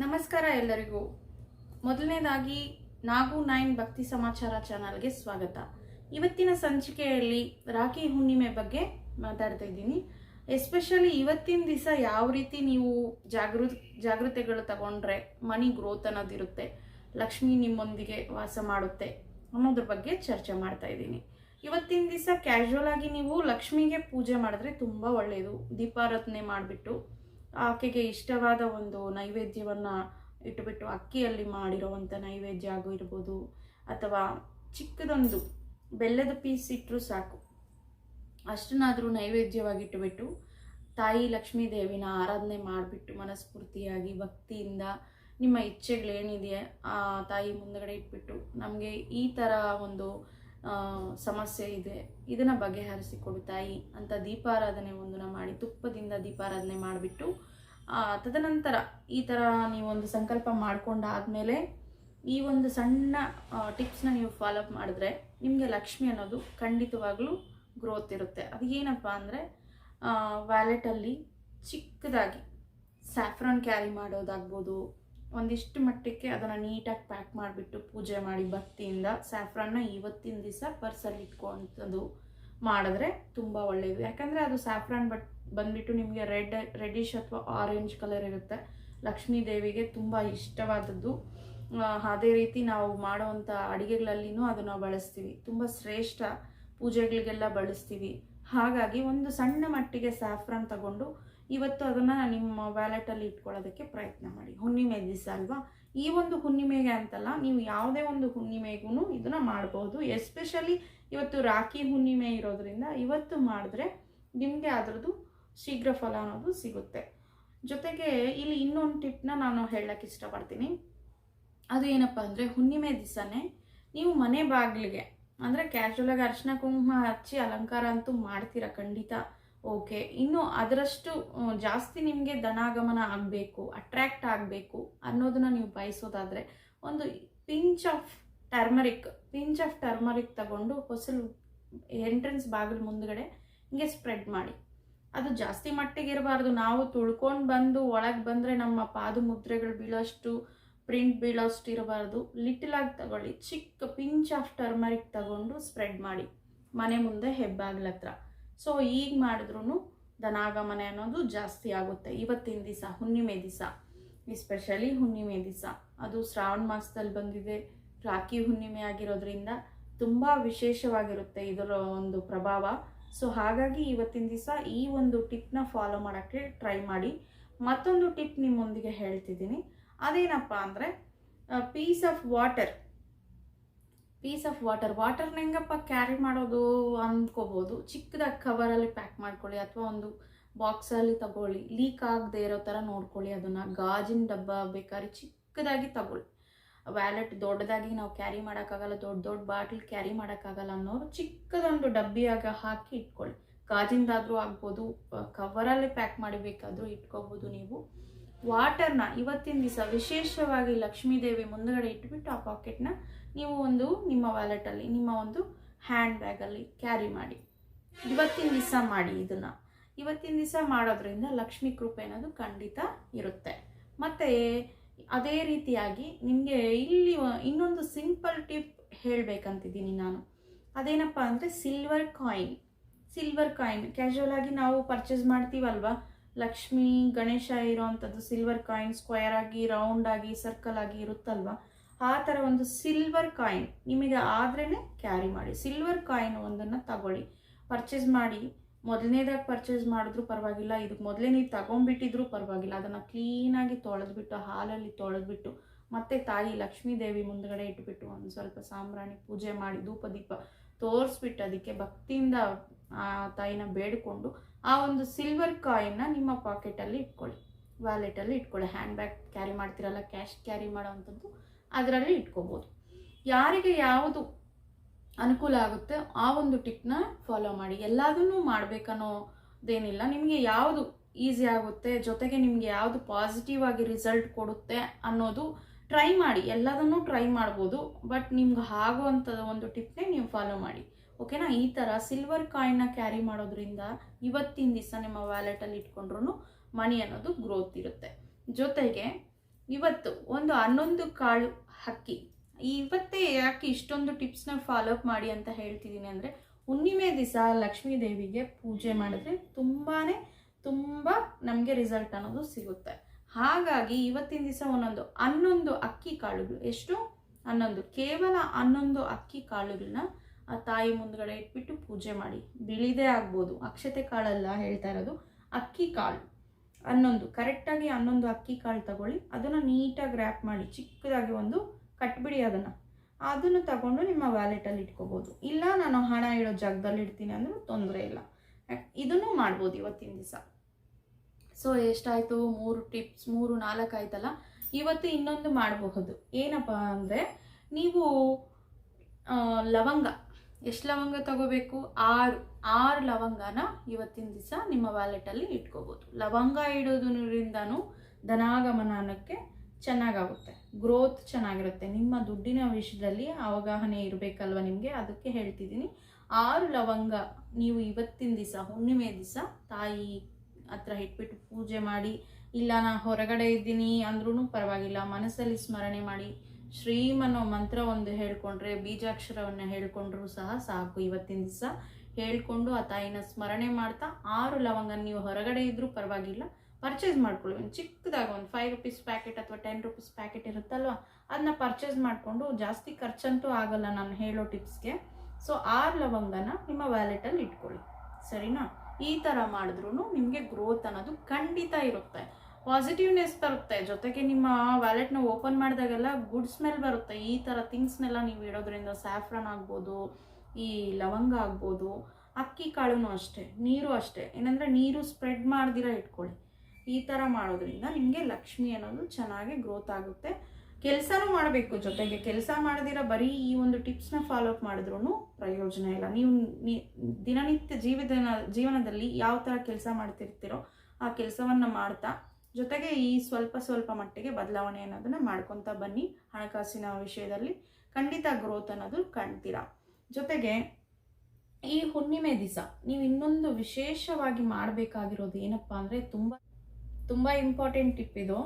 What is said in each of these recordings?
ನಮಸ್ಕಾರ ಎಲ್ಲರಿಗೂ. ಮೊದಲನೇದಾಗಿ ನಾಗು ನೈನ್ ಭಕ್ತಿ ಸಮಾಚಾರ ಚಾನಲ್ಗೆ ಸ್ವಾಗತ. ಇವತ್ತಿನ ಸಂಚಿಕೆಯಲ್ಲಿ ರಾಖಿ ಹುಣ್ಣಿಮೆ ಬಗ್ಗೆ ಮಾತಾಡ್ತಾ ಇದ್ದೀನಿ. ಎಸ್ಪೆಷಲಿ ಇವತ್ತಿನ ದಿವಸ ಯಾವ ರೀತಿ ನೀವು ಜಾಗೃ, ಜಾಗೃತೆಗಳು ತಗೊಂಡ್ರೆ ಮನಿ ಗ್ರೋತ್ ಅನ್ನೋದಿರುತ್ತೆ ಲಕ್ಷ್ಮಿ ನಿಮ್ಮೊಂದಿಗೆ ವಾಸ ಮಾಡುತ್ತೆ ಅನ್ನೋದ್ರ ಬಗ್ಗೆ ಚರ್ಚೆ ಮಾಡ್ತಾ ಇದ್ದೀನಿ. ಇವತ್ತಿನ ದಿವಸ ಕ್ಯಾಶುವಲ್ ಆಗಿ ನೀವು ಲಕ್ಷ್ಮಿಗೆ ಪೂಜೆ ಮಾಡಿದ್ರೆ ತುಂಬ ಒಳ್ಳೆಯದು ದೀಪಾರಾಧನೆ ಮಾಡಿಬಿಟ್ಟು ಆಕೆಗೆ ಇಷ್ಟವಾದ ಒಂದು ನೈವೇದ್ಯವನ್ನು ಇಟ್ಟುಬಿಟ್ಟು ಅಕ್ಕಿಯಲ್ಲಿ ಮಾಡಿರೋವಂಥ ನೈವೇದ್ಯ ಆಗು ಇರ್ಬೋದು ಅಥವಾ ಚಿಕ್ಕದೊಂದು ಬೆಲ್ಲದ ಪೀಸ್ ಇಟ್ಟರೂ ಸಾಕು. ಅಷ್ಟನ್ನಾದರೂ ನೈವೇದ್ಯವಾಗಿ ಇಟ್ಟುಬಿಟ್ಟು ತಾಯಿ ಲಕ್ಷ್ಮೀ ದೇವಿನ ಆರಾಧನೆ ಮಾಡಿಬಿಟ್ಟು ಮನಸ್ಫೂರ್ತಿಯಾಗಿ, ಭಕ್ತಿಯಿಂದ ನಿಮ್ಮ ಇಚ್ಛೆಗಳೇನಿದೆ ಆ ತಾಯಿ ಮುಂದಗಡೆ ಇಟ್ಬಿಟ್ಟು ನಮಗೆ ಈ ಥರ ಒಂದು ಸಮಸ್ಯೆ ಇದೆ. ಇದನ್ನು ಬಗೆಹರಿಸಿಕೊಡು ತಾಯಿ ಅಂತ ದೀಪಾರಾಧನೆ ಒಂದನ್ನು ಮಾಡಿ, ತುಪ್ಪದಿಂದ ದೀಪಾರಾಧನೆ ಮಾಡಿಬಿಟ್ಟು ತದನಂತರ ಈ ಥರ ನೀವೊಂದು ಸಂಕಲ್ಪ ಮಾಡಿಕೊಂಡಾದಮೇಲೆ ಈ ಒಂದು ಸಣ್ಣ ಟಿಪ್ಸ್ನ ನೀವು ಫಾಲೋ ಅಪ್ ಮಾಡಿದ್ರೆ ನಿಮಗೆ ಲಕ್ಷ್ಮಿ ಅನ್ನೋದು ಖಂಡಿತವಾಗ್ಲೂ ಗ್ರೋತ್ ಇರುತ್ತೆ. ಅದು ಏನಪ್ಪ ಅಂದರೆ ವ್ಯಾಲೆಟಲ್ಲಿ ಚಿಕ್ಕದಾಗಿ ಸ್ಯಾಫ್ರಾನ್ ಕ್ಯಾರಿ ಮಾಡೋದಾಗ್ಬೋದು ಒಂದಿಷ್ಟು ಮಟ್ಟಕ್ಕೆ ಅದನ್ನು ನೀಟಾಗಿ ಪ್ಯಾಕ್ ಮಾಡಿಬಿಟ್ಟು ಪೂಜೆ ಮಾಡಿ ಭಕ್ತಿಯಿಂದ ಸ್ಯಾಫ್ರಾನ್ನ ಇವತ್ತಿನ ದಿವಸ ಪರ್ಸಲ್ಲಿ ಇಟ್ಕೊಂಥದ್ದು ಮಾಡಿದ್ರೆ ತುಂಬ ಒಳ್ಳೆಯದು ಯಾಕಂದರೆ ಅದು ಸ್ಯಾಫ್ರಾನ್ ಬಟ್ ಬಂದ್ಬಿಟ್ಟು ನಿಮಗೆ ರೆಡ್ ರೆಡಿಶ್ ಅಥವಾ ಆರೆಂಜ್ ಕಲರ್ ಇರುತ್ತೆ. ಲಕ್ಷ್ಮೀ ದೇವಿಗೆ ತುಂಬ ಇಷ್ಟವಾದದ್ದು. ಅದೇ ರೀತಿ ನಾವು ಮಾಡೋವಂಥ ಅಡುಗೆಗಳಲ್ಲಿನೂ ಅದನ್ನು ಬಳಸ್ತೀವಿ. ತುಂಬ ಶ್ರೇಷ್ಠ ಪೂಜೆಗಳಿಗೆಲ್ಲ ಬಳಸ್ತೀವಿ. ಹಾಗಾಗಿ ಒಂದು ಸಣ್ಣ ಮಟ್ಟಿಗೆ ಸ್ಯಾಫ್ರಾನ್ ತಗೊಂಡು ಇವತ್ತು ಅದನ್ನು ನಿಮ್ಮ ವ್ಯಾಲೆಟಲ್ಲಿ ಇಟ್ಕೊಳ್ಳೋದಕ್ಕೆ ಪ್ರಯತ್ನ ಮಾಡಿ. ಹುಣ್ಣಿಮೆ ದಿವಸ ಅಲ್ವಾ? ಈ ಒಂದು ಹುಣ್ಣಿಮೆಗೆ ಅಂತಲ್ಲ, ನೀವು ಯಾವುದೇ ಒಂದು ಹುಣ್ಣಿಮೆಗೂ ಇದನ್ನು ಮಾಡ್ಬೋದು. ಎಸ್ಪೆಷಲಿ ಇವತ್ತು ರಾಖಿ ಹುಣ್ಣಿಮೆ ಇರೋದ್ರಿಂದ ಇವತ್ತು ಮಾಡಿದ್ರೆ ನಿಮಗೆ ಅದರದ್ದು ಶೀಘ್ರ ಫಲ ಅನ್ನೋದು ಸಿಗುತ್ತೆ. ಜೊತೆಗೆ ಇಲ್ಲಿ ಇನ್ನೊಂದು ಟಿಪ್ನ ನಾನು ಹೇಳಕ್ಕೆ ಇಷ್ಟಪಡ್ತೀನಿ. ಅದು ಏನಪ್ಪ ಅಂದರೆ ಹುಣ್ಣಿಮೆ ದಿವಸನೇ ನೀವು ಮನೆ ಬಾಗಿಲಿಗೆ, ಅಂದರೆ ಕ್ಯಾಶುವಲಾಗಿ ಅರ್ಶಿನ ಕುಂಕುಮ ಹಚ್ಚಿ ಅಲಂಕಾರ ಅಂತೂ ಮಾಡ್ತೀರಾ ಖಂಡಿತ. ಓಕೆ, ಇನ್ನು ಅದರಷ್ಟು ಜಾಸ್ತಿ ನಿಮಗೆ ಧನಾಗಮನ ಆಗಬೇಕು ಅಟ್ರ್ಯಾಕ್ಟ್ ಆಗಬೇಕು ಅನ್ನೋದನ್ನ ನೀವು ಬಯಸೋದಾದರೆ, ಒಂದು pinch of turmeric pinch of turmeric ತಗೊಂಡು ಹೊಸಲು ಎಂಟ್ರೆನ್ಸ್ ಬಾಗಿಲು ಮುಂದ್ಗಡೆ ಹಿಂಗೆ ಸ್ಪ್ರೆಡ್ ಮಾಡಿ. ಅದು ಜಾಸ್ತಿ ಮಟ್ಟಿಗೆ ಇರಬಾರ್ದು ನಾವು ತುಳ್ಕೊಂಡು ಬಂದು ಒಳಗೆ ಬಂದರೆ ನಮ್ಮ ಪಾದ ಮುದ್ರೆಗಳು ಬೀಳೋಷ್ಟು ಪ್ರಿಂಟ್ ಬೀಳೋಷ್ಟು ಇರಬಾರ್ದು. ಲಿಟಲ್ ಆಗಿ ತಗೊಳ್ಳಿ. ಚಿಕ್ಕ ಪಿಂಚ್ ಆಫ್ ಟರ್ಮರಿಕ್ ತಗೊಂಡು ಸ್ಪ್ರೆಡ್ ಮಾಡಿ. ಮನೆ ಮುಂದೆ ಹೆಬ್ಬಾಗ್ಲ ಹತ್ರ. ಸೊ ಈಗ ಮಾಡಿದ್ರೂ ಧನಾಗಮನೆ ಅನ್ನೋದು ಜಾಸ್ತಿ ಆಗುತ್ತೆ. ಇವತ್ತಿನ ದಿವಸ ಹುಣ್ಣಿಮೆ ದಿವಸ ಎಸ್ಪೆಷಲಿ ಹುಣ್ಣಿಮೆ ದಿವಸ ಅದು ಶ್ರಾವಣ ಮಾಸದಲ್ಲಿ ಬಂದಿದೆ. ರಾಖಿ ಹುಣ್ಣಿಮೆ ಆಗಿರೋದ್ರಿಂದ ತುಂಬ ವಿಶೇಷವಾಗಿರುತ್ತೆ ಇದರ ಒಂದು ಪ್ರಭಾವ. ಸೊ ಹಾಗಾಗಿ ಇವತ್ತಿನ ದಿವಸ ಈ ಒಂದು ಟಿಪ್ನ ಫಾಲೋ ಮಾಡೋಕ್ಕೆ ಟ್ರೈ ಮಾಡಿ. ಮತ್ತೊಂದು ಟಿಪ್ ನಿಮ್ಮೊಂದಿಗೆ ಹೇಳ್ತಿದ್ದೀನಿ. ಅದೇನಪ್ಪ ಅಂದರೆ piece of water piece of water ವಾಟರ್ನ ಹೆಂಗಪ್ಪ ಕ್ಯಾರಿ ಮಾಡೋದು ಅಂದ್ಕೋಬೋದು. ಚಿಕ್ಕದಾಗಿ ಕವರಲ್ಲಿ ಪ್ಯಾಕ್ ಮಾಡ್ಕೊಳ್ಳಿ ಅಥವಾ ಒಂದು ಬಾಕ್ಸಲ್ಲಿ ತಗೊಳ್ಳಿ. ಲೀಕ್ ಆಗದೆ ಇರೋ ಥರ ನೋಡ್ಕೊಳ್ಳಿ ಅದನ್ನು. ಗಾಜಿನ ಡಬ್ಬ ಬೇಕಾದ್ರೆ ಚಿಕ್ಕದಾಗಿ ತಗೊಳ್ಳಿ. ವ್ಯಾಲೆಟ್ ದೊಡ್ಡದಾಗಿ ನಾವು ಕ್ಯಾರಿ ಮಾಡೋಕ್ಕಾಗಲ್ಲ, ದೊಡ್ಡ ದೊಡ್ಡ ಬಾಟ್ಲ್ ಕ್ಯಾರಿ ಮಾಡೋಕ್ಕಾಗಲ್ಲ ಅನ್ನೋರು ಚಿಕ್ಕದೊಂದು ಡಬ್ಬಿಯಾಗ ಹಾಕಿ ಇಟ್ಕೊಳ್ಳಿ. ಗಾಜಿಂದಾದರೂ ಆಗ್ಬೋದು ಕವರಲ್ಲಿ ಪ್ಯಾಕ್ ಮಾಡಿ ಬೇಕಾದರೂ ಇಟ್ಕೋಬೋದು ನೀವು. ವಾಟರ್ನ ಇವತ್ತಿನ ದಿವಸ ವಿಶೇಷವಾಗಿ ಲಕ್ಷ್ಮೀ ದೇವಿ ಮುಂದಗಡೆ ಇಟ್ಬಿಟ್ಟು ಆ ಪಾಕೆಟ್ನ ನೀವು ಒಂದು ನಿಮ್ಮ ವ್ಯಾಲೆಟಲ್ಲಿ ನಿಮ್ಮ ಒಂದು ಹ್ಯಾಂಡ್ ಬ್ಯಾಗಲ್ಲಿ ಕ್ಯಾರಿ ಮಾಡಿ. ಇವತ್ತಿನ ದಿವಸ ಮಾಡಿ ಇದನ್ನು. ಇವತ್ತಿನ ದಿವಸ ಮಾಡೋದ್ರಿಂದ ಲಕ್ಷ್ಮೀ ಕೃಪೆ ಅನ್ನೋದು ಖಂಡಿತ ಇರುತ್ತೆ. ಮತ್ತು ಅದೇ ರೀತಿಯಾಗಿ ನಿಮಗೆ ಇಲ್ಲಿ ಇನ್ನೊಂದು ಸಿಂಪಲ್ ಟಿಪ್ ಹೇಳಬೇಕಂತಿದ್ದೀನಿ ನಾನು. ಅದೇನಪ್ಪ ಅಂದರೆ silver coin silver coin casual ಆಗಿ ನಾವು ಪರ್ಚೇಸ್ ಮಾಡ್ತೀವಲ್ವ? ಲಕ್ಷ್ಮಿ ಗಣೇಶ ಇರೋವಂಥದ್ದು ಸಿಲ್ವರ್ ಕಾಯಿನ್ ಸ್ಕ್ವೇರ್ ಆಗಿ ರೌಂಡ್ ಆಗಿ ಸರ್ಕಲ್ ಆಗಿ ಇರುತ್ತಲ್ವಾ? ಆ ಥರ ಒಂದು ಸಿಲ್ವರ್ ಕಾಯಿನ್ ನಿಮಗೆ ಆದ್ರೇ ಕ್ಯಾರಿ ಮಾಡಿ. ಸಿಲ್ವರ್ ಕಾಯಿನ್ ಒಂದನ್ನು ತಗೊಳ್ಳಿ. ಪರ್ಚೇಸ್ ಮಾಡಿ. ಮೊದಲನೇದಾಗಿ ಪರ್ಚೇಸ್ ಮಾಡಿದ್ರು ಪರವಾಗಿಲ್ಲ. ಇದಕ್ಕೆ ಮೊದಲೇ ನೀವು ತಗೊಂಡ್ಬಿಟ್ಟಿದ್ರು ಪರವಾಗಿಲ್ಲ. ಅದನ್ನು ಕ್ಲೀನಾಗಿ ತೊಳೆದ್ಬಿಟ್ಟು, ಹಾಲಲ್ಲಿ ತೊಳೆದ್ಬಿಟ್ಟು, ಮತ್ತೆ ತಾಯಿ ಲಕ್ಷ್ಮೀ ದೇವಿ ಮುಂದ್ಗಡೆ ಇಟ್ಬಿಟ್ಟು ಒಂದು ಸ್ವಲ್ಪ ಸಾಂಬ್ರಾಣಿ ಪೂಜೆ ಮಾಡಿ ಧೂಪ ದೀಪ ತೋರಿಸ್ಬಿಟ್ಟು ಅದಕ್ಕೆ ಭಕ್ತಿಯಿಂದ ಆ ತಾಯಿನ ಬೇಡಿಕೊಂಡು ಆ ಒಂದು ಸಿಲ್ವರ್ ಕಾಯಿನ್ನ ನಿಮ್ಮ ಪಾಕೆಟಲ್ಲಿ ಇಟ್ಕೊಳ್ಳಿ. ವ್ಯಾಲೆಟಲ್ಲಿ ಇಟ್ಕೊಳ್ಳಿ. ಹ್ಯಾಂಡ್ ಬ್ಯಾಗ್ ಕ್ಯಾರಿ ಮಾಡ್ತಿರಲ್ಲ ಕ್ಯಾಶ್ ಕ್ಯಾರಿ ಮಾಡೋವಂಥದ್ದು ಅದರಲ್ಲಿ ಇಟ್ಕೋಬೋದು. ಯಾರಿಗೆ ಯಾವುದು ಅನುಕೂಲ ಆಗುತ್ತೆ ಆ ಒಂದು ಟಿಪ್ನ ಫಾಲೋ ಮಾಡಿ. ಎಲ್ಲದನ್ನೂ ಮಾಡಬೇಕನ್ನೋದೇನಿಲ್ಲ. ನಿಮಗೆ ಯಾವುದು ಈಸಿ ಆಗುತ್ತೆ, ಜೊತೆಗೆ ನಿಮಗೆ ಯಾವುದು ಪಾಸಿಟಿವ್ ಆಗಿ ರಿಸಲ್ಟ್ ಕೊಡುತ್ತೆ ಅನ್ನೋದು ಟ್ರೈ ಮಾಡಿ. ಎಲ್ಲದನ್ನೂ ಟ್ರೈ ಮಾಡ್ಬೋದು ಬಟ್ ನಿಮ್ಗೆ ಆಗುವಂಥದ್ದು ಒಂದು ಟಿಪ್ನೇ ನೀವು ಫಾಲೋ ಮಾಡಿ. ಓಕೆನಾ ಈ ಥರ ಸಿಲ್ವರ್ ಕಾಯಿನ್ನ ಕ್ಯಾರಿ ಮಾಡೋದ್ರಿಂದ ಇವತ್ತಿನ ದಿವಸ ನಿಮ್ಮ ವ್ಯಾಲೆಟಲ್ಲಿ ಇಟ್ಕೊಂಡ್ರೂ ಮನಿ ಅನ್ನೋದು ಗ್ರೋತ್ ಇರುತ್ತೆ. ಜೊತೆಗೆ ಇವತ್ತು ಒಂದು ಹನ್ನೊಂದು ಕಾಳು ಅಕ್ಕಿ ಇವತ್ತೇ ಯಾಕೆ ಇಷ್ಟೊಂದು ಟಿಪ್ಸ್ನ ಫಾಲೋ ಅಪ್ ಮಾಡಿ ಅಂತ ಹೇಳ್ತಿದ್ದೀನಿ ಅಂದರೆ, ಹುಣ್ಣಿಮೆ ದಿವಸ ಲಕ್ಷ್ಮೀ ದೇವಿಗೆ ಪೂಜೆ ಮಾಡಿದ್ರೆ ತುಂಬಾ ತುಂಬ ನಮಗೆ ರಿಸಲ್ಟ್ ಅನ್ನೋದು ಸಿಗುತ್ತೆ. ಹಾಗಾಗಿ ಇವತ್ತಿನ ದಿವಸ ಒಂದೊಂದು ಹನ್ನೊಂದು ಅಕ್ಕಿ ಕಾಳುಗಳು. ಎಷ್ಟು? ಹನ್ನೊಂದು. ಕೇವಲ ಹನ್ನೊಂದು ಅಕ್ಕಿ ಕಾಳುಗಳನ್ನ ಆ ತಾಯಿ ಮುಂದ್ಗಡೆ ಇಟ್ಬಿಟ್ಟು ಪೂಜೆ ಮಾಡಿ. ಬಿಳಿದೇ ಆಗ್ಬೋದು. ಅಕ್ಷತೆ ಕಾಳಲ್ಲ ಹೇಳ್ತಾ ಇರೋದು ಅಕ್ಕಿ ಕಾಳು. ಹನ್ನೊಂದು, ಕರೆಕ್ಟಾಗಿ ಹನ್ನೊಂದು ಅಕ್ಕಿ ಕಾಳು ತಗೊಳ್ಳಿ. ಅದನ್ನು ನೀಟಾಗಿ ರ್ಯಾಪ್ ಮಾಡಿ, ಚಿಕ್ಕದಾಗಿ ಒಂದು ಕಟ್ಬಿಡಿ ಅದನ್ನು. ಅದನ್ನು ತಗೊಂಡು ನಿಮ್ಮ ವ್ಯಾಲೆಟಲ್ಲಿ ಇಟ್ಕೋಬೋದು. ಇಲ್ಲ, ನಾನು ಹಣ ಇಡೋ ಜಾಗದಲ್ಲಿ ಇಡ್ತೀನಿ ಅಂದರೂ ತೊಂದರೆ ಇಲ್ಲ. ಇದನ್ನು ಮಾಡ್ಬೋದು ಇವತ್ತಿನ ದಿವಸ. ಸೊ ಎಷ್ಟಾಯಿತು? ಮೂರು ಟಿಪ್ಸ್ ಮೂರು ನಾಲ್ಕು ಆಯ್ತಲ್ಲ? ಇವತ್ತು ಇನ್ನೊಂದು ಮಾಡಬಹುದು. ಏನಪ್ಪ ಅಂದರೆ, ನೀವು ಲವಂಗ. ಎಷ್ಟು ಲವಂಗ ತಗೋಬೇಕು? ಆರು ಆರು ಲವಂಗನ ಇವತ್ತಿನ ದಿವಸ ನಿಮ್ಮ ವ್ಯಾಲೆಟಲ್ಲಿ ಇಟ್ಕೋಬೋದು. ಲವಂಗ ಇಡೋದ್ರಿಂದನೂ ಧನಾಗಮನಕ್ಕೆ ಚೆನ್ನಾಗಾಗುತ್ತೆ. ಗ್ರೋತ್ ಚೆನ್ನಾಗಿರುತ್ತೆ. ನಿಮ್ಮ ದುಡ್ಡಿನ ವಿಷಯದಲ್ಲಿ ಅವಗಾಹನೆ ಇರಬೇಕಲ್ವ ನಿಮಗೆ? ಅದಕ್ಕೆ ಹೇಳ್ತಿದ್ದೀನಿ. ಆರು ಲವಂಗ ನೀವು ಇವತ್ತಿನ ದಿವಸ, ಹುಣ್ಣಿಮೆ ದಿವಸ ತಾಯಿ ಹತ್ರ ಇಟ್ಬಿಟ್ಟು ಪೂಜೆ ಮಾಡಿ, ಇಲ್ಲ ನಾ ಹೊರಗಡೆ ಇದ್ದೀನಿ ಅಂದ್ರೂ ಪರವಾಗಿಲ್ಲ. ಮನಸ್ಸಲ್ಲಿ ಸ್ಮರಣೆ ಮಾಡಿ ಶ್ರೀಮ್ ಅನ್ನೋ ಮಂತ್ರ ಒಂದು ಹೇಳ್ಕೊಂಡ್ರೆ, ಬೀಜಾಕ್ಷರವನ್ನು ಹೇಳ್ಕೊಂಡ್ರೂ ಸಹ ಸಾಕು ಇವತ್ತಿನ ದಿವಸ. ಹೇಳ್ಕೊಂಡು ಆ ತಾಯಿನ ಸ್ಮರಣೆ ಮಾಡ್ತಾ, ಆರು ಲವಂಗ ನೀವು ಹೊರಗಡೆ ಇದ್ರೂ ಪರವಾಗಿಲ್ಲ. ಪರ್ಚೇಸ್ ಮಾಡ್ಕೊಳ್ಳಿ. ಒಂದು ಚಿಕ್ಕದಾಗಿ ಒಂದು ಫೈವ್ ರುಪೀಸ್ ಪ್ಯಾಕೆಟ್ ಅಥವಾ ಟೆನ್ ರುಪೀಸ್ ಪ್ಯಾಕೆಟ್ ಇರುತ್ತಲ್ವ? ಅದನ್ನ ಪರ್ಚೇಸ್ ಮಾಡಿಕೊಂಡು ಜಾಸ್ತಿ ಖರ್ಚಂತೂ ಆಗಲ್ಲ ನಾನು ಹೇಳೋ ಟಿಪ್ಸ್ಗೆ ಸೊ ಆರು ಲವಂಗನ ನಿಮ್ಮ ವ್ಯಾಲೆಟಲ್ಲಿ ಇಟ್ಕೊಳ್ಳಿ. ಸರಿನಾ? ಈ ಥರ ಮಾಡಿದ್ರೂ ನಿಮಗೆ ಗ್ರೋತ್ ಅನ್ನೋದು ಖಂಡಿತ ಇರುತ್ತೆ. ಪಾಸಿಟಿವ್ನೆಸ್ ಬರುತ್ತೆ. ಜೊತೆಗೆ ನಿಮ್ಮ ವ್ಯಾಲೆಟ್ನ ಓಪನ್ ಮಾಡಿದಾಗೆಲ್ಲ ಗುಡ್ ಸ್ಮೆಲ್ ಬರುತ್ತೆ. ಈ ಥರ ಥಿಂಗ್ಸ್ನೆಲ್ಲ ನೀವು ಇಡೋದ್ರಿಂದ ಸ್ಯಾಫ್ರನ್ ಆಗ್ಬೋದು, ಈ ಲವಂಗ ಆಗ್ಬೋದು, ಅಕ್ಕಿ ಕಾಳುನೂ ಅಷ್ಟೇ, ನೀರು ಅಷ್ಟೇ. ಏನಂದರೆ ನೀರು ಸ್ಪ್ರೆಡ್ ಮಾಡ್ದಿರ ಇಟ್ಕೊಳ್ಳಿ. ಈ ಥರ ಮಾಡೋದ್ರಿಂದ ನಿಮಗೆ ಲಕ್ಷ್ಮಿ ಅನ್ನೋದು ಚೆನ್ನಾಗಿ ಗ್ರೋತ್ ಆಗುತ್ತೆ. ಕೆಲಸನೂ ಮಾಡಬೇಕು. ಜೊತೆಗೆ ಕೆಲಸ ಮಾಡದಿರ ಬರೀ ಈ ಒಂದು ಟಿಪ್ಸ್ನ ಫಾಲೋ ಅಪ್ ಮಾಡಿದ್ರೂ ಪ್ರಯೋಜನ ಇಲ್ಲ. ನೀವು ದಿನನಿತ್ಯ ಜೀವನದಲ್ಲಿ ಯಾವ ಥರ ಕೆಲಸ ಮಾಡ್ತಿರ್ತೀರೋ ಆ ಕೆಲಸವನ್ನು ಮಾಡ್ತಾ ಜೊತೆಗೆ ಈ ಸ್ವಲ್ಪ ಸ್ವಲ್ಪ ಮಟ್ಟಿಗೆ ಬದಲಾವಣೆ ಅನ್ನೋದನ್ನು ಮಾಡ್ಕೊತಾ ಬನ್ನಿ ಹಣಕಾಸಿನ ವಿಷಯದಲ್ಲಿ. ಖಂಡಿತ ಗ್ರೋತ್ ಅನ್ನೋದು ಕಾಣ್ತೀರಾ? ಜೊತೆಗೆ ಈ ಹುಣ್ಣಿಮೆ ದಿವಸ ನೀವು ಇನ್ನೊಂದು ವಿಶೇಷವಾಗಿ ಮಾಡಬೇಕಾಗಿರೋದು ಏನಪ್ಪ ಅಂದರೆ ತುಂಬ ತುಂಬ ಇಂಪಾರ್ಟೆಂಟ್ ಟಿಪ್ ಇದು.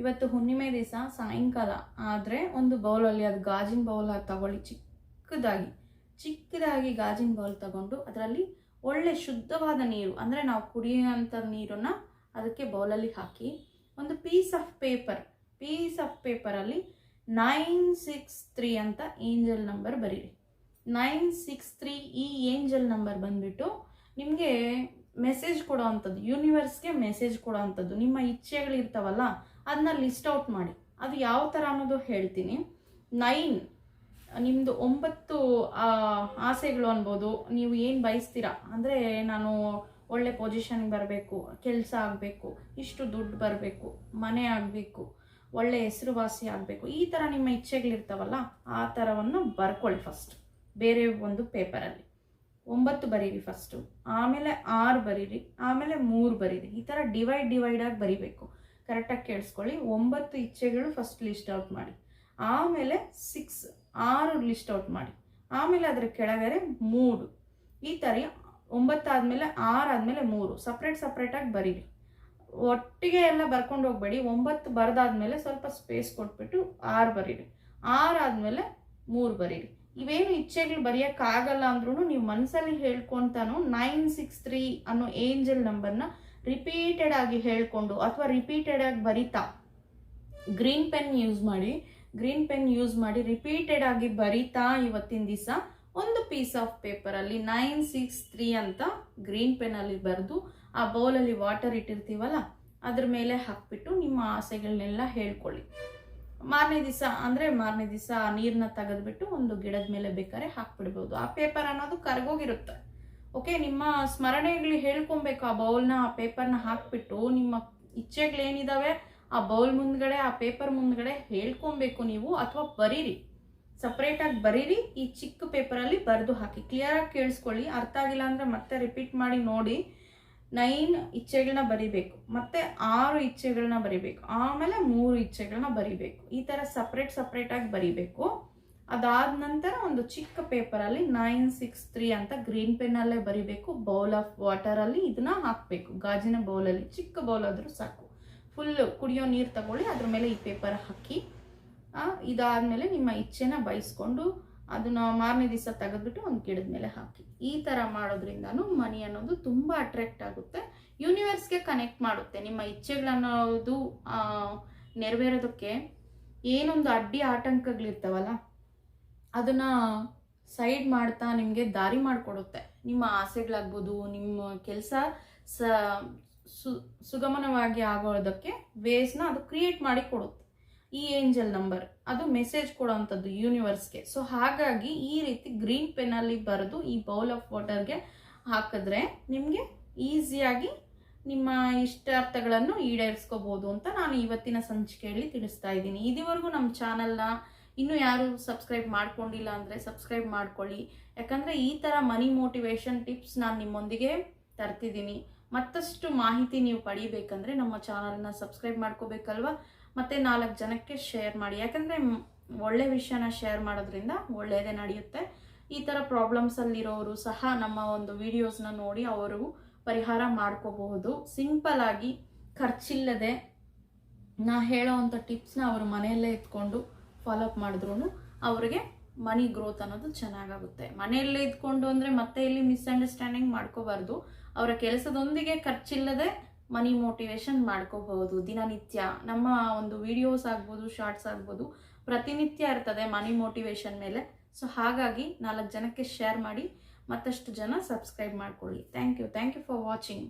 ಇವತ್ತು ಹುಣ್ಣಿಮೆ ದಿವಸ ಸಾಯಂಕಾಲ ಆದರೆ ಒಂದು ಬೌಲಲ್ಲಿ ಅದು ಗಾಜಿನ ಬೌಲ್ ತಗೊಳ್ಳಿ. ಚಿಕ್ಕದಾಗಿ ಚಿಕ್ಕದಾಗಿ ಗಾಜಿನ ಬೌಲ್ ತಗೊಂಡು ಅದರಲ್ಲಿ ಒಳ್ಳೆ ಶುದ್ಧವಾದ ನೀರು ಅಂದರೆ ನಾವು ಕುಡಿಯುವಂಥ ನೀರನ್ನು ಅದಕ್ಕೆ ಬೌಲಲ್ಲಿ ಹಾಕಿ ಒಂದು piece of paper piece of ಪೇಪರಲ್ಲಿ ನೈನ್ ಸಿಕ್ಸ್ ತ್ರೀ ಅಂತ ಏಂಜಲ್ ನಂಬರ್ ಬರೀರಿ. ನೈನ್ ಸಿಕ್ಸ್ ತ್ರೀ ಈ ಏಂಜಲ್ ನಂಬರ್ ಬಂದ್ಬಿಟ್ಟು ನಿಮಗೆ ಮೆಸೇಜ್ ಕೊಡೋ ಅಂಥದ್ದು ಯೂನಿವರ್ಸ್ಗೆ ಮೆಸೇಜ್ ಕೊಡೋ ಅಂಥದ್ದು ನಿಮ್ಮ ಇಚ್ಛೆಗಳಿರ್ತಾವಲ್ಲ, ಅದನ್ನ ಲಿಸ್ಟ್ ಔಟ್ ಮಾಡಿ. ಅದು ಯಾವ ಥರ ಅನ್ನೋದು ಹೇಳ್ತೀನಿ. ನೈನ್ ನಿಮ್ಮದು ಒಂಬತ್ತು ಆಸೆಗಳು ಅನ್ಬೋದು, ನೀವು ಏನು ಬಯಸ್ತೀರಾ? ಅಂದರೆ ನಾನು ಒಳ್ಳೆ ಪೊಸಿಷನ್ಗೆ ಬರಬೇಕು, ಕೆಲಸ ಆಗಬೇಕು, ಇಷ್ಟು ದುಡ್ಡು ಬರಬೇಕು, ಮನೆ ಆಗಬೇಕು, ಒಳ್ಳೆ ಹೆಸರುವಾಸಿ ಆಗಬೇಕು, ಈ ಥರ ನಿಮ್ಮ ಇಚ್ಛೆಗಳಿರ್ತಾವಲ್ಲ, ಆ ಥರವನ್ನು ಬರ್ಕೊಳ್ಳಿ ಫಸ್ಟ್ ಬೇರೆ ಒಂದು ಪೇಪರಲ್ಲಿ ಒಂಬತ್ತು ಬರೀರಿ ಫಸ್ಟು ಆಮೇಲೆ ಆರು ಬರೀರಿ, ಆಮೇಲೆ ಮೂರು ಬರೀರಿ, ಈ ಥರ ಡಿವೈಡ್ ಡಿವೈಡ್ ಆಗಿ ಬರಿಬೇಕು. ಕರೆಕ್ಟಾಗಿ ಕೇಳಿಸ್ಕೊಳ್ಳಿ, ಒಂಬತ್ತು ಇಚ್ಛೆಗಳು ಫಸ್ಟ್ ಲಿಸ್ಟ್ ಔಟ್ ಮಾಡಿ. ಆಮೇಲೆ ಸಿಕ್ಸ್ ಆರು ಲಿಸ್ಟ್ ಔಟ್ ಮಾಡಿ. ಆಮೇಲೆ ಅದರ ಕೆಳಗಡೆ ಮೂರು. ಈ ಥರ ಒಂಬತ್ತಾದಮೇಲೆ ಆದಮೇಲೆ ಮೂರು. ಸಪ್ರೇಟ್ ಸಪ್ರೇಟಾಗಿ ಬರೀರಿ. ಒಟ್ಟಿಗೆ ಎಲ್ಲ ಬರ್ಕೊಂಡು ಹೋಗ್ಬೇಡಿ. ಒಂಬತ್ತು ಬರೆದಾದ್ಮೇಲೆ ಸ್ವಲ್ಪ ಸ್ಪೇಸ್ ಕೊಟ್ಬಿಟ್ಟು ಆರು ಬರೀರಿ. ಆರು ಆದಮೇಲೆ ಮೂರು ಬರೀರಿ. ಇವೇನು ಇಚ್ಛೆಗಳು ಬರೆಯೋಕ್ಕಾಗಲ್ಲ ಅಂದ್ರೂ ನೀವು ಮನಸ್ಸಲ್ಲಿ ಹೇಳ್ಕೊತಾನು ನೈನ್ ಸಿಕ್ಸ್ ತ್ರೀ ಅನ್ನೋ ಏಂಜಲ್ ನಂಬರ್ನ ರಿಪೀಟೆಡ್ ಆಗಿ ಹೇಳ್ಕೊಂಡು ಅಥವಾ ರಿಪೀಟೆಡ್ ಆಗಿ ಬರಿತಾ. ಗ್ರೀನ್ ಪೆನ್ ಯೂಸ್ ಮಾಡಿ. ಗ್ರೀನ್ ಪೆನ್ ಯೂಸ್ ಮಾಡಿ ರಿಪೀಟೆಡ್ ಆಗಿ ಬರಿತಾ ಇವತ್ತಿನ ದಿವಸ. ಒಂದು ಪೀಸ್ ಆಫ್ ಪೇಪರಲ್ಲಿ ನೈನ್ ಸಿಕ್ಸ್ ತ್ರೀ ಅಂತ ಗ್ರೀನ್ ಪೆನ್ನಲ್ಲಿ ಬರೆದು ಆ ಬೌಲಲ್ಲಿ ವಾಟರ್ ಇಟ್ಟಿರ್ತೀವಲ್ಲ, ಅದ್ರ ಮೇಲೆ ಹಾಕ್ಬಿಟ್ಟು ನಿಮ್ಮ ಆಸೆಗಳನ್ನೆಲ್ಲ ಹೇಳ್ಕೊಳ್ಳಿ. ಮಾರನೇ ದಿವಸ ಅಂದರೆ ಮಾರನೇ ದಿವಸ ನೀರನ್ನ ತೆಗೆದ್ಬಿಟ್ಟು ಒಂದು ಗಿಡದ ಮೇಲೆ ಬೇಕಾದ್ರೆ ಹಾಕ್ಬಿಡ್ಬೋದು. ಆ ಪೇಪರ್ ಅನ್ನೋದು ಕರಗೋಗಿರುತ್ತೆ. ಓಕೆ ನಿಮ್ಮ ಸ್ಮರಣೆಗಳು ಹೇಳ್ಕೊಬೇಕು ಆ ಬೌಲ್ನ ಆ ಪೇಪರ್ನ ಹಾಕ್ಬಿಟ್ಟು ನಿಮ್ಮ ಇಚ್ಛೆಗಳೇನಿದಾವೆ ಆ ಬೌಲ್ ಮುಂದ್ಗಡೆ, ಆ ಪೇಪರ್ ಮುಂದ್ಗಡೆ ಹೇಳ್ಕೊಬೇಕು ನೀವು ಅಥವಾ ಬರೀರಿ. ಸಪ್ರೇಟಾಗಿ ಬರೀರಿ, ಈ ಚಿಕ್ಕ ಪೇಪರಲ್ಲಿ ಬರೆದು ಹಾಕಿ. ಕ್ಲಿಯರಾಗಿ ಕೇಳಿಸ್ಕೊಳ್ಳಿ. ಅರ್ಥ ಆಗಿಲ್ಲ ಅಂದರೆ ಮತ್ತೆ ರಿಪೀಟ್ ಮಾಡಿ ನೋಡಿ. ನೈನ್ ಇಚ್ಛೆಗಳನ್ನ ಬರಿಬೇಕು. ಮತ್ತೆ ಆರು ಇಚ್ಛೆಗಳನ್ನ ಬರಿಬೇಕು. ಆಮೇಲೆ ಮೂರು ಇಚ್ಛೆಗಳನ್ನ ಬರಿಬೇಕು. ಈ ಥರ ಸಪ್ರೇಟ್ ಸಪ್ರೇಟಾಗಿ ಬರಿಬೇಕು. ಅದಾದ ನಂತರ ಒಂದು ಚಿಕ್ಕ ಪೇಪರಲ್ಲಿ ನೈನ್ ಸಿಕ್ಸ್ ತ್ರೀ ಅಂತ ಗ್ರೀನ್ ಪೆನ್ನಲ್ಲೇ ಬರಿಬೇಕು. ಬೌಲ್ ಆಫ್ ವಾಟರಲ್ಲಿ ಇದನ್ನ ಹಾಕಬೇಕು. ಗಾಜಿನ ಬೌಲಲ್ಲಿ ಚಿಕ್ಕ ಬೌಲ್ ಆದರೂ ಸಾಕು. ಫುಲ್ ಕುಡಿಯೋ ನೀರು ತಗೊಳ್ಳಿ, ಅದ್ರ ಮೇಲೆ ಈ ಪೇಪರ್ ಹಾಕಿ. ಇದಾದ್ಮೇಲೆ ನಿಮ್ಮ ಇಚ್ಛೆನ ಬಯಸ್ಕೊಂಡು ಅದನ್ನ ಮಾರನೇ ದಿವಸ ತೆಗೆದ್ಬಿಟ್ಟು ಒಂದು ಗಿಡದ ಮೇಲೆ ಹಾಕಿ. ಈ ಥರ ಮಾಡೋದ್ರಿಂದನೂ ಮನಿ ಅನ್ನೋದು ತುಂಬ ಅಟ್ರಾಕ್ಟ್ ಆಗುತ್ತೆ. ಯೂನಿವರ್ಸ್ಗೆ ಕನೆಕ್ಟ್ ಮಾಡುತ್ತೆ. ನಿಮ್ಮ ಇಚ್ಛೆಗಳನ್ನೋದು ನೆರವೇರೋದಕ್ಕೆ ಏನೊಂದು ಅಡ್ಡಿ ಆಟಂಕಗಳಿರ್ತಾವಲ್ಲ ಅದನ್ನ ಸೈಡ್ ಮಾಡ್ತಾ ನಿಮಗೆ ದಾರಿ ಮಾಡಿಕೊಡುತ್ತೆ. ನಿಮ್ಮ ಆಸೆಗಳಾಗ್ಬೋದು, ನಿಮ್ಮ ಕೆಲಸ ಸು ಸುಗಮನವಾಗಿ ಆಗೋದಕ್ಕೆ ವೇಸ್ನ ಅದು ಕ್ರಿಯೇಟ್ ಮಾಡಿ ಕೊಡುತ್ತೆ. ಈ ಏಂಜಲ್ ನಂಬರ್, ಅದು ಮೆಸೇಜ್ ಕೊಡೋವಂಥದ್ದು ಯೂನಿವರ್ಸ್ಗೆ ಸೊ ಹಾಗಾಗಿ ಈ ರೀತಿ ಗ್ರೀನ್ ಪೆನ್ನಲ್ಲಿ ಬರೆದು ಈ ಬೌಲ್ ಆಫ್ ವಾಟರ್ಗೆ ಹಾಕಿದ್ರೆ ನಿಮಗೆ ಈಸಿಯಾಗಿ ನಿಮ್ಮ ಇಷ್ಟಾರ್ಥಗಳನ್ನು ಈಡೇರಿಸ್ಕೋಬೋದು ಅಂತ ನಾನು ಇವತ್ತಿನ ಸಂಚಿಕೆಯಲ್ಲಿ ತಿಳಿಸ್ತಾ ಇದ್ದೀನಿ. ಇದುವರೆಗೂ ನಮ್ಮ ಚಾನಲ್ನ ಇನ್ನೂ ಯಾರು ಸಬ್ಸ್ಕ್ರೈಬ್ ಮಾಡ್ಕೊಂಡಿಲ್ಲ ಅಂದರೆ ಸಬ್ಸ್ಕ್ರೈಬ್ ಮಾಡ್ಕೊಳ್ಳಿ. ಯಾಕಂದರೆ ಈ ಥರ ಮನಿ ಮೋಟಿವೇಶನ್ ಟಿಪ್ಸ್ ನಾನು ನಿಮ್ಮೊಂದಿಗೆ ತರ್ತಿದ್ದೀನಿ. ಮತ್ತಷ್ಟು ಮಾಹಿತಿ ನೀವು ಪಡಿಬೇಕಂದ್ರೆ ನಮ್ಮ ಚಾನಲ್ನ ಸಬ್ಸ್ಕ್ರೈಬ್ ಮಾಡ್ಕೋಬೇಕಲ್ವಾ? ಮತ್ತು ನಾಲ್ಕು ಜನಕ್ಕೆ ಶೇರ್ ಮಾಡಿ. ಯಾಕಂದರೆ ಒಳ್ಳೆ ವಿಷಯನ ಶೇರ್ ಮಾಡೋದ್ರಿಂದ ಒಳ್ಳೆಯದೇ ನಡೆಯುತ್ತೆ. ಈ ಥರ ಪ್ರಾಬ್ಲಮ್ಸಲ್ಲಿರೋರು ಸಹ ನಮ್ಮ ಒಂದು ವಿಡಿಯೋಸ್ನ ನೋಡಿ ಅವರು ಪರಿಹಾರ ಮಾಡ್ಕೋಬಹುದು. ಸಿಂಪಲ್ ಆಗಿ ಖರ್ಚಿಲ್ಲದೆ ನಾ ಹೇಳೋವಂಥ ಟಿಪ್ಸ್ನ ಅವರು ಮನೆಯಲ್ಲೇ ಇದ್ಕೊಂಡು ಫಾಲೋ ಅಪ್ ಮಾಡಿದ್ರು ಅವ್ರಿಗೆ ಮನಿ ಗ್ರೋತ್ ಅನ್ನೋದು ಚೆನ್ನಾಗಾಗುತ್ತೆ. ಮನೆಯಲ್ಲೇ ಇದ್ಕೊಂಡು ಅಂದರೆ ಮತ್ತೆ ಇಲ್ಲಿ ಮಿಸ್ಅಂಡರ್ಸ್ಟ್ಯಾಂಡಿಂಗ್ ಮಾಡ್ಕೋಬಾರ್ದು. ಅವರ ಕೆಲಸದೊಂದಿಗೆ ಖರ್ಚಿಲ್ಲದೆ ಮನಿ ಮೋಟಿವೇಶನ್ ಮಾಡ್ಕೋಬಹುದು, ದಿನನಿತ್ಯ. ನಮ್ಮ ಒಂದು ವಿಡಿಯೋಸ್ ಆಗ್ಬೋದು ಶಾರ್ಟ್ಸ್ ಆಗ್ಬೋದು, ಪ್ರತಿನಿತ್ಯ ಇರ್ತದೆ ಮನಿ ಮೋಟಿವೇಶನ್ ಮೇಲೆ. ಸೊ ಹಾಗಾಗಿ ನಾಲ್ಕು ಜನಕ್ಕೆ ಶೇರ್ ಮಾಡಿ ಮತ್ತಷ್ಟು ಜನ ಸಬ್ಸ್ಕ್ರೈಬ್ ಮಾಡ್ಕೊಳ್ಳಿ. Thank you thank you for watching